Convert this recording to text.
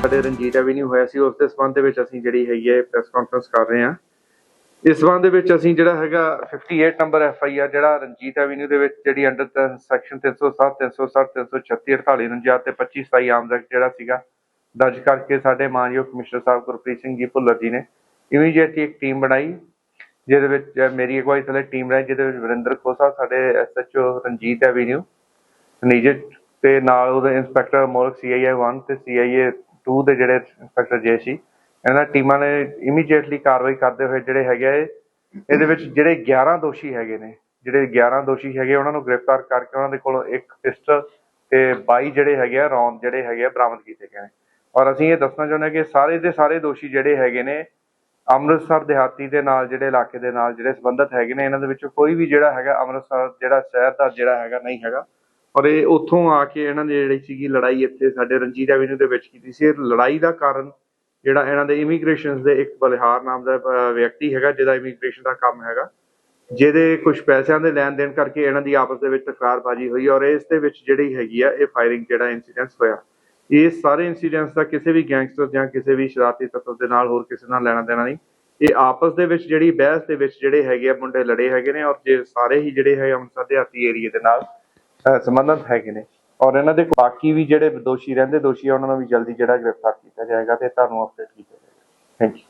ਸਾਡੇ ਰਣਜੀਤ ਐਵੀਨਿਊ ਹੋਇਆ ਸੀ, ਉਸ ਦੇ ਸੰਬੰਧ ਦੇ ਵਿੱਚ ਅਸੀਂ ਜਿਹੜੀ ਹੈਗੀ ਹੈ ਪ੍ਰੈਸ ਕਾਨਫਰੰਸ ਕਰ ਰਹੇ ਹਾਂ। ਇਸ ਸੰਬੰਧ ਦੇ ਵਿੱਚ ਅਸੀਂ ਜਿਹੜਾ ਹੈਗਾ 58 ਨੰਬਰ ਐਫ ਆਈ ਆਰ ਜਿਹੜਾ ਰਣਜੀਤ ਐਵੀਨਿਊ ਦੇ ਵਿੱਚ ਜਿਹੜੀ ਅੰਡਰ ਸੈਕਸ਼ਨ 307 307 336 48 ਤੇ 25 27 ਆਮ ਐਕਟ ਜਿਹੜਾ ਸੀਗਾ, ਦਰਜ ਕਰਕੇ ਸਾਡੇ ਮਾਨਯੋਗ ਕਮਿਸ਼ਨਰ ਸਾਹਿਬ ਗੁਰਪ੍ਰੀਤ ਸਿੰਘ ਜੀ ਭੁੱਲਰ ਜੀ ਨੇ ਇਮੀਡੀਏਟਲੀ ਇੱਕ ਟੀਮ ਬਣਾਈ, ਜਿਹਦੇ ਵਿੱਚ ਮੇਰੀ ਅਗਵਾਈ ਥੱਲੇ ਟੀਮ ਬਣਾਈ, ਜਿਹਦੇ ਵਿੱਚ ਵਰਿੰਦਰ ਖੋਸਾ, ਸਾਡੇ ਐਸਐਚਓ ਰਣਜੀਤ ਐਵੀਨਿਊ ਨਿਜਟ ਤੇ ਨਾਲ ਉਹਦੇ ਇੰਸਪੈਕਟਰ ਮੋਲਕ ਸੀਆਈਏ 1 ਤੇ ਸੀਆਈਏ 2 ਦੇ ਜਿਹੜੇ ਇੰਸਪੈਕਟਰ ਜੇ ਸੀ, ਇਹਨਾਂ ਟੀਮਾਂ ਨੇ ਇਮੀਡੀਏਟਲੀ ਕਾਰਵਾਈ ਕਰਦੇ ਹੋਏ ਜਿਹੜੇ ਹੈਗੇ ਆ, ਇਹਦੇ ਵਿੱਚ ਜਿਹੜੇ 11 ਦੋਸ਼ੀ ਹੈਗੇ ਨੇ, ਜਿਹੜੇ 11 ਦੋਸ਼ੀ ਹੈਗੇ, ਉਹਨਾਂ ਨੂੰ ਗ੍ਰਿਫਤਾਰ ਕਰਕੇ ਉਹਨਾਂ ਦੇ ਕੋਲੋਂ ਇੱਕ ਪਿਸਟਲ ਤੇ 22 ਜਿਹੜੇ ਹੈਗੇ ਆ, ਰੌਂਦ ਜਿਹੜੇ ਹੈਗੇ ਆ, ਬਰਾਮਦ ਕੀਤੇ ਗਏ ਨੇ। ਔਰ ਅਸੀਂ ਇਹ ਦੱਸਣਾ ਚਾਹੁੰਦੇ ਹਾਂ ਕਿ ਸਾਰੇ ਦੇ ਸਾਰੇ ਦੋਸ਼ੀ ਜਿਹੜੇ ਹੈਗੇ ਨੇ, ਅੰਮ੍ਰਿਤਸਰ ਦਿਹਾਤੀ ਦੇ ਨਾਲ, ਜਿਹੜੇ ਇਲਾਕੇ ਦੇ ਨਾਲ, ਜਿਹੜੇ ਸੰਬੰਧਿਤ ਹੈਗੇ ਨੇ, ਇਹਨਾਂ ਦੇ ਵਿੱਚੋਂ ਕੋਈ ਵੀ ਜਿਹੜਾ ਹੈਗਾ, ਅੰਮ੍ਰਿਤਸਰ ਜਿਹੜਾ ਸ਼ਹਿਰ ਦਾ ਜਿਹੜਾ ਹੈਗਾ, ਨਹੀਂ ਹੈਗਾ ਔਰ ਇਹ ਉੱਥੋਂ ਆ ਕੇ ਇਹਨਾਂ ਦੀ ਜਿਹੜੀ ਸੀਗੀ ਲੜਾਈ ਇੱਥੇ ਸਾਡੇ ਰਣਜੀਤ ਐਵੀਨਿਊ ਦੇ ਵਿੱਚ ਕੀਤੀ ਸੀ। ਇਹ ਲੜਾਈ ਦਾ ਕਾਰਨ ਜਿਹੜਾ ਇਹਨਾਂ ਦੇ ਇਮੀਗ੍ਰੇਸ਼ਨ ਦੇ ਇੱਕ ਬਲਿਹਾਰ ਨਾਮ ਦਾ ਵਿਅਕਤੀ ਹੈਗਾ ਜਿਹਦਾ ਇਮੀਗ੍ਰੇਸ਼ਨ ਦਾ ਕੰਮ ਹੈਗਾ, ਜਿਹਦੇ ਕੁਝ ਪੈਸਿਆਂ ਦੇ ਲੈਣ ਦੇਣ ਕਰਕੇ ਇਹਨਾਂ ਦੀ ਆਪਸ ਦੇ ਵਿੱਚ ਤਕਰਾਰਬਾਜ਼ੀ ਹੋਈ ਔਰ ਇਸ ਦੇ ਵਿੱਚ ਜਿਹੜੀ ਹੈਗੀ ਆ, ਇਹ ਫਾਇਰਿੰਗ ਜਿਹੜਾ ਇਨਸੀਡੈਂਟ ਹੋਇਆ। ਇਹ ਸਾਰੇ ਇਨਸੀਡੈਂਟਸ ਦਾ ਕਿਸੇ ਵੀ ਗੈਂਗਸਟਰ ਜਾਂ ਕਿਸੇ ਵੀ ਸ਼ਰਾਰਤੀ ਤੱਤਵ ਦੇ ਨਾਲ ਹੋਰ ਕਿਸੇ ਨਾਲ ਲੈਣਾ ਦੇਣਾ ਨਹੀਂ। ਇਹ ਆਪਸ ਦੇ ਵਿੱਚ ਜਿਹੜੀ ਬਹਿਸ ਦੇ ਵਿੱਚ ਜਿਹੜੇ ਹੈਗੇ ਆ, ਮੁੰਡੇ ਲੜੇ ਹੈਗੇ ਨੇ ਔਰ ਜੇ ਸਾਰੇ ਹੀ ਜਿਹੜੇ ਹੈ ਅੰਮ੍ਰਿਤਸਰ ਦਿਹਾਤੀ ਏਰੀਏ ਦੇ ਨਾਲ ਸੰਬੰਧਿਤ ਹੈਗੇ ਨੇ। ਔਰ ਇਹਨਾਂ ਦੇ ਬਾਕੀ ਵੀ ਜਿਹੜੇ ਦੋਸ਼ੀ ਰਹਿੰਦੇ, ਦੋਸ਼ੀ ਆ, ਉਹਨਾਂ ਨੂੰ ਵੀ ਜਲਦੀ ਜਿਹੜਾ ਗ੍ਰਿਫਤਾਰ ਕੀਤਾ ਜਾਏਗਾ ਤੇ ਤੁਹਾਨੂੰ ਅਪਡੇਟ ਕੀਤਾ ਜਾਏਗਾ। Thank you